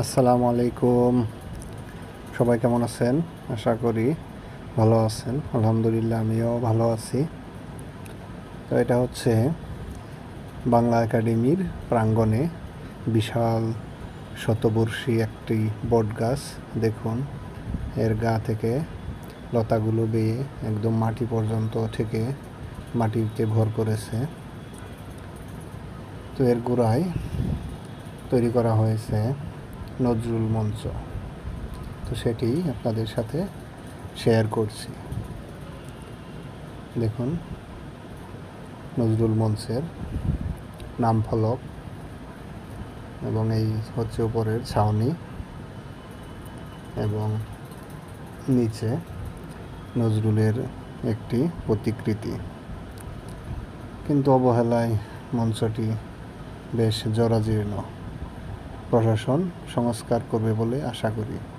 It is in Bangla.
আসসালামু আলাইকুম। সবাই কেমন আছেন? আশা করি ভালো আছেন। আলহামদুলিল্লাহ, আমিও ভালো আছি। তো এটা হচ্ছে বাংলা একাডেমির প্রাঙ্গণে বিশাল শতবর্ষী একটি বট গাছ। দেখুন, এর গা থেকে লতাগুলো বেয়ে একদম মাটি পর্যন্ত থেকে মাটিতে ভর করেছে। তো এর গোড়ায় তৈরি করা হয়েছে নজরুল মঞ্চ। তো সেটি আপনাদের সাথে শেয়ার করছি। দেখুন, নজরুল মঞ্চের নাম ফলক এবং এই হচ্ছে উপরের ছাউনি এবং নিচে নজরুলের একটি প্রতিকৃতি। কিন্তু অবহেলায় মঞ্চটি বেশ জরাজীর্ণ। প্রশাসন সংস্কার করবে বলে আশা করি।